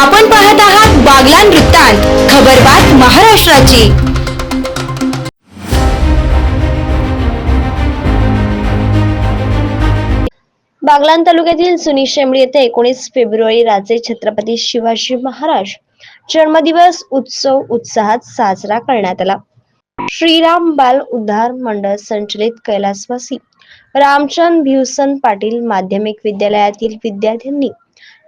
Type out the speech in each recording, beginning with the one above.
आपण पाहत आहात बागलान वृत्तांत खबरबात महाराष्ट्राची. बागलान तालुक्यातील सुनी शेंबळी येथे एकोणीस फेब्रुवारी राजे छत्रपती शिवाजी महाराज जन्मदिवस उत्सव उत्साहात साजरा करण्यात आला. श्रीराम बाल उद्धार मंडळ संचलित कैलासवासी रामचंद भिवसन पाटील माध्यमिक विद्यालयातील विद्यार्थ्यांनी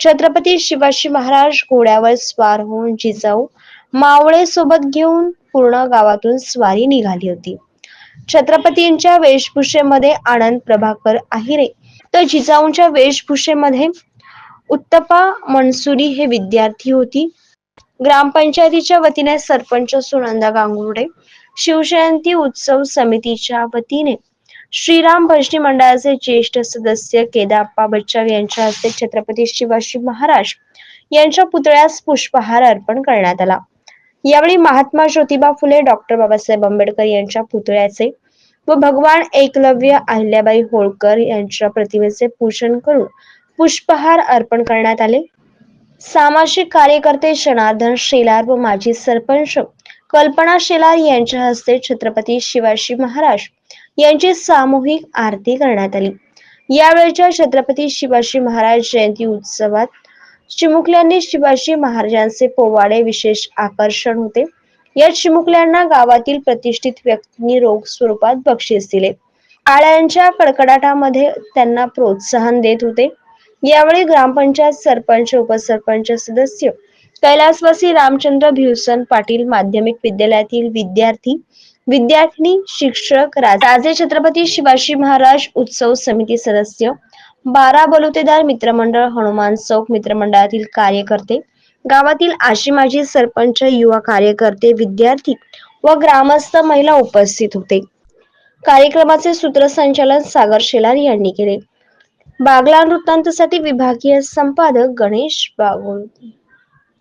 छत्रपती शिवाजी महाराज घोड्यावर स्वार होऊन जिजाऊ मावळे सोबत घेऊन पूर्ण गावातून स्वारी निघाली होती. छत्रपतींच्या वेशभूषेमध्ये आनंद प्रभाकर आहिरे. तर जिजाऊंच्या वेशभूषेमध्ये उत्तपा मनसुरी हे विद्यार्थी होती. ग्रामपंचायतीच्या वतीने सरपंच सुनंदा गांगुर्डे शिवजयंती उत्सव समितीच्या वतीने श्रीराम भजनी मंडळाचे ज्येष्ठ सदस्य केदाप्पा बच्चव यांच्या हस्ते छत्रपती शिवाजी महाराज यांच्या पुतळ्यास पुष्पहार अर्पण करण्यात आला. यावेळी महात्मा ज्योतिबा फुले डॉक्टर बाबासाहेब आंबेडकर यांच्या पुतळ्याचे व भगवान एकलव्य अहिल्याबाई होळकर यांच्या प्रतिमेचे पूजन करून पुष्पहार अर्पण करण्यात आले. सामाजिक कार्यकर्ते जनार्दन शेलार व माजी सरपंच कल्पना शेलार यांच्या हस्ते छत्रपती शिवाजी महाराज यांची सामूहिक आरती करण्यात आली. यावेळच्या छत्रपती शिवाजी महाराज जयंती उत्सवात चिमुकल्यांनी शिवाजी महाराजांचे पोवाडे विशेष आकर्षण होते. या चिमुकल्यांना गावातील प्रतिष्ठित व्यक्तींनी रोख स्वरूपात बक्षीस दिले. आळ्यांच्या कडकडाटामध्ये त्यांना प्रोत्साहन देत होते. यावेळी ग्रामपंचायत सरपंच उपसरपंच सदस्य कैलासवासी रामचंद्र भिवसन पाटील माध्यमिक विद्यालयातील विद्यार्थी विद्यार्थिनी शिक्षक राजे छत्रपती शिवाजी महाराज उत्सव समिती सदस्य बारा बलुतेदार मित्रमंडळ हनुमान चौक मित्रमंडळातील कार्यकर्ते गावातील आशी माजी सरपंच युवा कार्यकर्ते विद्यार्थी व ग्रामस्थ महिला उपस्थित होते. कार्यक्रमाचे सूत्रसंचालन सागर शेलार यांनी केले. बागला वृत्तांतसाठी विभागीय संपादक गणेश बागुल.